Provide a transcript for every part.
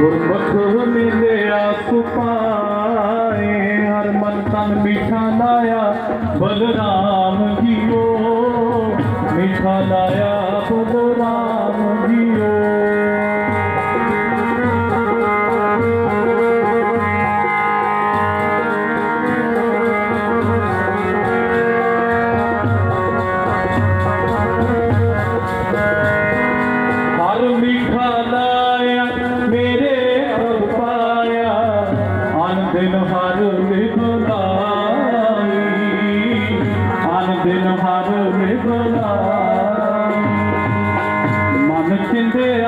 ਗੁਰਮੁਖ ਮਿਲਿਆ ਸੁਪਾਏ ਹਰ ਮਨ ਤਨ ਮਿਠਾ ਲਾਇਆ ਬਲਰਾਮ ਜੀਓ ਮਿਠਾ ਲਾਇਆ। ਅਨ ਦਿਨ ਹਰ ਲਿਖਲਾਈ ਅਨ ਦਿਨ ਹਰ ਲਿਖਲਾਈ ਮਨ ਚਿੰਦਿਆ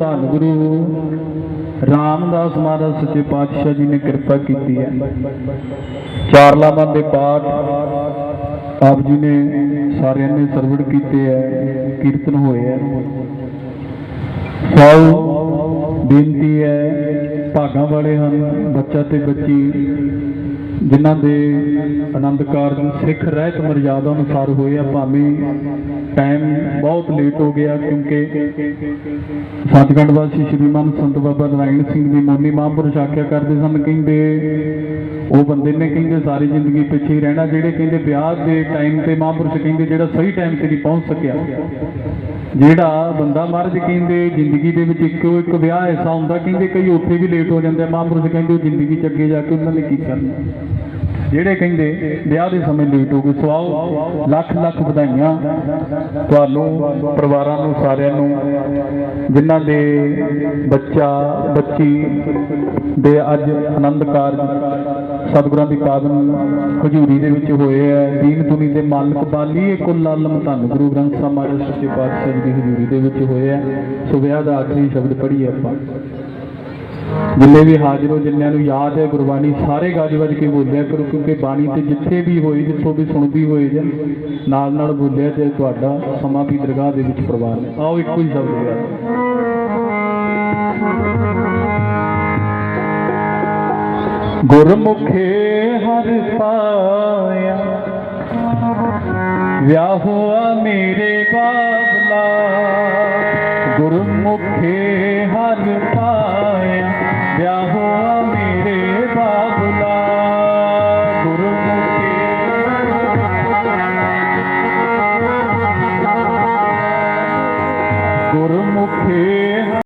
ਧੰਨ ਗੁਰੂ। ਰਾਮਦਾਸ ਮਹਾਰਾਜ ਸੱਚੇ ਪਾਤਸ਼ਾਹ ਜੀ ਨੇ ਕਿਰਪਾ ਕੀਤੀ ਹੈ। ਚਾਰ ਲਾਵਾਂ ਦੇ ਪਾਠ ਆਪ ਜੀ ਨੇ ਸਾਰਿਆਂ ਨੇ ਸਰਵਣ ਕੀਤੇ ਹੈ, ਕੀਰਤਨ ਹੋਏ ਹੈ। ਸਭ ਬੇਨਤੀ ਹੈ, ਭਾਗਾਂ ਵਾਲੇ ਹਨ, ਬੱਚਾ ਤੇ ਬੱਚੀ ਜਿਨ੍ਹਾਂ ਦੇ ਆਨੰਦ ਕਾਰਜ ਸਿੱਖ ਰਹਿਤ ਮਰਜ਼ਾਦਾ ਅਨੁਸਾਰ ਹੋਏ ਆ, ਭਾਵੇਂ ਟਾਈਮ ਬਹੁਤ ਲੇਟ ਹੋ ਗਿਆ, ਕਿਉਂਕਿ ਸਤਿਗੁਰੂ ਵਾਸੀ ਸ਼੍ਰੀਮਾਨ ਸੰਤ ਬਾਬਾ ਨਾਰਾਇਣ ਸਿੰਘ ਦੀ ਮੋਨੀ ਮਹਾਂਪੁਰਸ਼ ਆਖਿਆ ਕਰਦੇ ਸਨ, ਕਹਿੰਦੇ, ਉਹ ਬੰਦੇ ਨੇ ਕਹਿੰਦੇ, ਸਾਰੀ ਜ਼ਿੰਦਗੀ ਪਿੱਛੇ ਹੀ ਰਹਿਣਾ, ਜਿਹੜੇ ਕਹਿੰਦੇ ਵਿਆਹ ਦੇ ਟਾਈਮ ਤੇ ਮਹਾਂਪੁਰਸ਼ ਕਹਿੰਦੇ, ਜਿਹੜਾ ਸਹੀ ਟਾਈਮ ਤੇ ਨਹੀਂ ਪਹੁੰਚ ਸਕਿਆ। ਜਿਹੜਾ ਬੰਦਾ ਮਹਾਰਾਜ ਕਹਿੰਦੇ, ਜ਼ਿੰਦਗੀ ਦੇ ਵਿੱਚ ਇੱਕੋ ਇੱਕ ਵਿਆਹ ਐਸਾ ਹੁੰਦਾ, ਕਹਿੰਦੇ ਕਈ ਉੱਥੇ ਵੀ ਲੇਟ ਹੋ ਜਾਂਦੇ ਆ, ਮਹਾਂਪੁਰਸ਼ ਕਹਿੰਦੇ, ਉਹ ਜ਼ਿੰਦਗੀ ਚ ਅੱਗੇ ਜਾ ਕੇ ਉਹਨਾਂ ਨੇ ਕੀ ਕਰਨਾ? ਜਿਹੜੇ ਕਹਿੰਦੇ ਵਿਆਹ ਦੇ ਸਮੇਂ ਲੇਟ ਹੋ ਗਏ ਸੋ ਆਓ ਲੱਖ ਲੱਖ ਵਧਾਈਆਂ ਤੁਹਾਨੂੰ, ਪਰਿਵਾਰਾਂ ਨੂੰ, ਸਾਰਿਆਂ ਨੂੰ, ਜਿਨ੍ਹਾਂ ਦੇ ਬੱਚਾ, ਬੱਚੀ ਦੇ ਅੱਜ ਆਨੰਦ ਕਾਰਜ ਸਤਿਗੁਰਾਂ ਦੀ ਪਾਵਨ ਹਜ਼ੂਰੀ ਦੇ ਵਿੱਚ ਹੋਏ ਹੈ ਦੀਨ ਦੁਨੀ ਦੇ ਮਾਲਕ ਬਾਲੀ ਕੁੱਲ ਆਲਮ ਧੰਨ ਗੁਰੂ ਗ੍ਰੰਥ ਸਾਹਿਬ ਮਹਾਰਾਜ ਸੱਚੇ ਪਾਤਸ਼ਾਹ ਦੀ ਹਜ਼ੂਰੀ ਦੇ ਵਿੱਚ ਹੋਏ ਹੈ ਸੋ ਵਿਆਹ ਦਾ ਆਖਰੀ ਸ਼ਬਦ ਪੜ੍ਹੀਏ ਆਪਾਂ। ਜਿੰਨੇ ਵੀ ਹਾਜ਼ਰ ਹੋ, ਜਿੰਨਿਆਂ ਨੂੰ ਯਾਦ ਹੈ ਗੁਰਬਾਣੀ, ਸਾਰੇ ਗੱਜ ਵੱਜ ਕੇ ਬੋਲਿਆ ਕਰੋ, ਕਿਉਂਕਿ ਬਾਣੀ ਤੇ ਜਿੱਥੇ ਵੀ ਹੋਈ ਜਿੱਥੋਂ ਵੀ ਸੁਣਦੀ ਹੋਈ ਜਾਂ, ਨਾਲ ਨਾਲ ਬੋਲਿਆ ਤੇ ਤੁਹਾਡਾ ਸਮਾਂ ਵੀ ਦਰਗਾਹ ਦੇ ਵਿੱਚ ਪ੍ਰਵਾਨ ਹੈ। ਆਓ ਇੱਕੋ ਹੀ ਸ਼ਬਦ ਯਾਦ ਗੁਰਮੁਖੇ ਹਰ ਪਾਇਆ ਵਿਆਹੁਆ ਗੁਰਮੁਖੇ ਹਰ ਪਾਇਆ ਵਿਆਹੁਆ